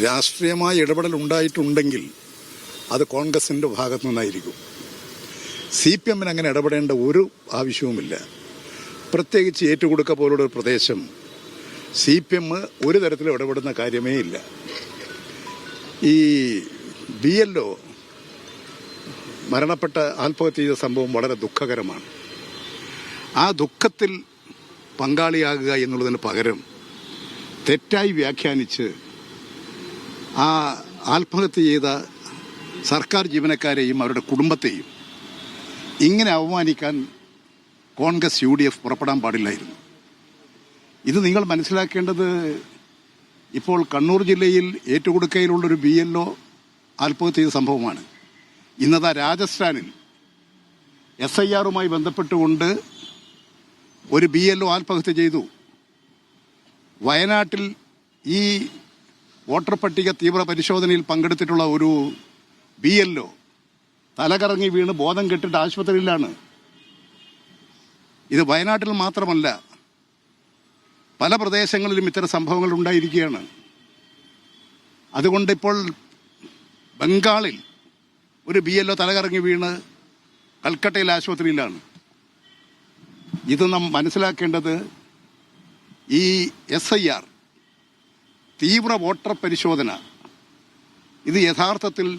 രാഷ്ട്രീയമായ ഇടപെടൽ ഉണ്ടായിട്ടുണ്ടെങ്കിൽ അത് കോൺഗ്രസിന്റെ ഭാഗത്തു നിന്നായിരിക്കും. സി പി എമ്മിന് അങ്ങനെ ഇടപെടേണ്ട ഒരു ആവശ്യവുമില്ല. പ്രത്യേകിച്ച് ഏറ്റുകൊടുക്ക പോലുള്ള ഒരു പ്രദേശം സി പി എം ഒരു തരത്തിലും ഇടപെടുന്ന കാര്യമേ ഇല്ല. ഈ ബി എൽ ഒ മരണപ്പെട്ട ആത്മഹത്യ ചെയ്ത സംഭവം വളരെ ദുഃഖകരമാണ്. ആ ദുഃഖത്തിൽ പങ്കാളിയാകുക എന്നുള്ളതിന് പകരം തെറ്റായി വ്യാഖ്യാനിച്ച് ആ ആത്മഹത്യ ചെയ്ത സർക്കാർ ജീവനക്കാരെയും അവരുടെ കുടുംബത്തെയും ഇങ്ങനെ അവമാനിക്കാൻ കോൺഗ്രസ് യു ഡി എഫ് പുറപ്പെടാൻ പാടില്ലായിരുന്നു. ഇത് നിങ്ങൾ മനസ്സിലാക്കേണ്ടത് ഇപ്പോൾ കണ്ണൂർ ജില്ലയിൽ ഏറ്റുകൊടുക്കയിലുള്ളൊരു ബി എൽ ഒ ആത്മഹത്യ ചെയ്ത സംഭവമാണ്. ഇന്നതാ രാജസ്ഥാനിൽ എസ് ഐ ആറുമായി ബന്ധപ്പെട്ടുകൊണ്ട് ഒരു ബി എൽ ഒ ആത്മഹത്യ ചെയ്തു. വയനാട്ടിൽ ഈ വോട്ടർ പട്ടിക തീവ്ര പരിശോധനയിൽ പങ്കെടുത്തിട്ടുള്ള ഒരു ബി എൽ ഒ തലകറങ്ങി വീണ് ബോധം കെട്ടിട്ട് ആശുപത്രിയിലാണ്. ഇത് വയനാട്ടിൽ മാത്രമല്ല പല പ്രദേശങ്ങളിലും ഇത്തരം സംഭവങ്ങൾ ഉണ്ടായിരിക്കുകയാണ്. അതുകൊണ്ട് ഇപ്പോൾ ബംഗാളിൽ ഒരു ബി എൽ ഒ തലകറങ്ങി വീണ് കൽക്കട്ടയിൽ ആശുപത്രിയിലാണ്. ഇത് നാം മനസ്സിലാക്കേണ്ടത് ഈ എസ് ഐ ആർ തീവ്ര വോട്ടർ പരിശോധന. ഇത് യഥാർത്ഥത്തിൽ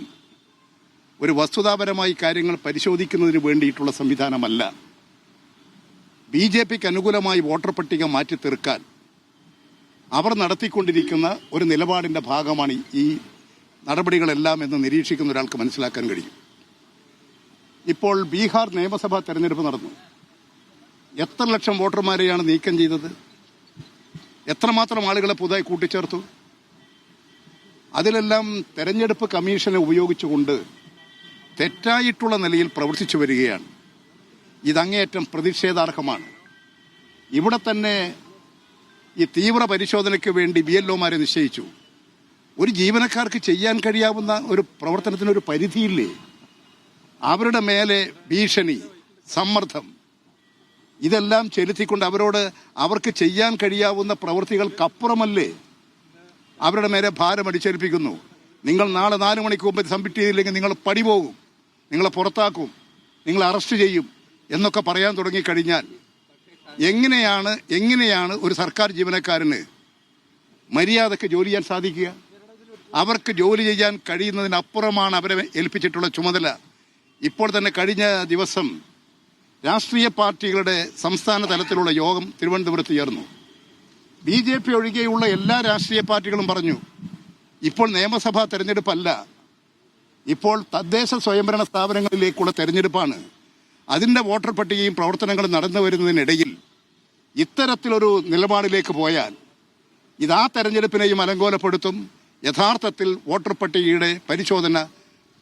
ഒരു വസ്തുതാപരമായി കാര്യങ്ങൾ പരിശോധിക്കുന്നതിന് വേണ്ടിയിട്ടുള്ള സംവിധാനമല്ല. ബി ജെ പിക്ക് അനുകൂലമായി വോട്ടർ പട്ടിക മാറ്റി തീർക്കാൻ അവർ നടത്തിക്കൊണ്ടിരിക്കുന്ന ഒരു നിലപാടിന്റെ ഭാഗമാണ് ഈ നടപടികളെല്ലാം എന്ന് നിരീക്ഷിക്കുന്ന ഒരാൾക്ക് മനസ്സിലാക്കാൻ കഴിയും. ഇപ്പോൾ ബീഹാർ നിയമസഭാ തെരഞ്ഞെടുപ്പ് നടന്നു. എത്ര ലക്ഷം വോട്ടർമാരെയാണ് നീക്കം ചെയ്തത്? എത്രമാത്രം ആളുകളെ പുതുതായി കൂട്ടിച്ചേർത്തു? അതിലെല്ലാം തെരഞ്ഞെടുപ്പ് കമ്മീഷനെ ഉപയോഗിച്ചുകൊണ്ട് തെറ്റായിട്ടുള്ള നിലയിൽ പ്രവർത്തിച്ചു വരികയാണ്. ഇതങ്ങേയറ്റം പ്രതിഷേധാർഹമാണ്. ഇവിടെ തന്നെ ഈ തീവ്ര പരിശോധനയ്ക്ക് വേണ്ടി ബി എൽഒമാരെ നിശ്ചയിച്ചു. ഒരു ജീവനക്കാർക്ക് ചെയ്യാൻ കഴിയാവുന്ന ഒരു പ്രവർത്തനത്തിന് ഒരു പരിധിയില്ലേ? അവരുടെ മേലെ ഭീഷണി സമ്മർദ്ദം ഇതെല്ലാം ചെലുത്തിക്കൊണ്ട് അവരോട് അവർക്ക് ചെയ്യാൻ കഴിയാവുന്ന പ്രവൃത്തികൾക്കപ്പുറമല്ലേ അവരുടെ മേലെ ഭാരം അടിച്ചേൽപ്പിക്കുന്നു. നിങ്ങൾ നാളെ നാല് മണിക്ക് മുമ്പ് സബ്മിറ്റ് ചെയ്തില്ലെങ്കിൽ നിങ്ങൾ പടി പോകും നിങ്ങളെ പുറത്താക്കും. നിങ്ങൾ അറസ്റ്റ് ചെയ്യും എന്നൊക്കെ പറയാൻ തുടങ്ങിക്കഴിഞ്ഞാൽ എങ്ങനെയാണ് എങ്ങനെയാണ് ഒരു സർക്കാർ ജീവനക്കാരന് മര്യാദയ്ക്ക് ജോലി ചെയ്യാൻ സാധിക്കുക? അവർക്ക് ജോലി ചെയ്യാൻ കഴിയുന്നതിനപ്പുറമാണ് അവരെ ഏൽപ്പിച്ചിട്ടുള്ള ചുമതല. ഇപ്പോൾ തന്നെ കഴിഞ്ഞ ദിവസം രാഷ്ട്രീയ പാർട്ടികളുടെ സംസ്ഥാന തലത്തിലുള്ള യോഗം തിരുവനന്തപുരത്ത് ചേർന്നു. ബി ജെ പി ഒഴികെയുള്ള എല്ലാ രാഷ്ട്രീയ പാർട്ടികളും പറഞ്ഞു ഇപ്പോൾ നിയമസഭാ തെരഞ്ഞെടുപ്പല്ല. ഇപ്പോൾ തദ്ദേശ സ്വയംഭരണ സ്ഥാപനങ്ങളിലേക്കുള്ള തെരഞ്ഞെടുപ്പാണ്. അതിന്റെ വോട്ടർ പട്ടികയും പ്രവർത്തനങ്ങളും നടന്നു വരുന്നതിനിടയിൽ ഇത്തരത്തിലൊരു നിലപാടിലേക്ക് പോയാൽ ഇത് ആ തെരഞ്ഞെടുപ്പിനെയും അലങ്കോലപ്പെടുത്തും. യഥാർത്ഥത്തിൽ വോട്ടർ പട്ടികയുടെ പരിശോധന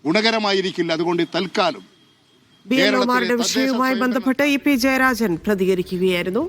ഗുണകരമായിരിക്കില്ല. അതുകൊണ്ട് തൽക്കാലം ബി എൻ ഒമാറിന്റെ വിഷയവുമായി ബന്ധപ്പെട്ട് ഇ പി ജയരാജൻ പ്രതികരിക്കുകയായിരുന്നു.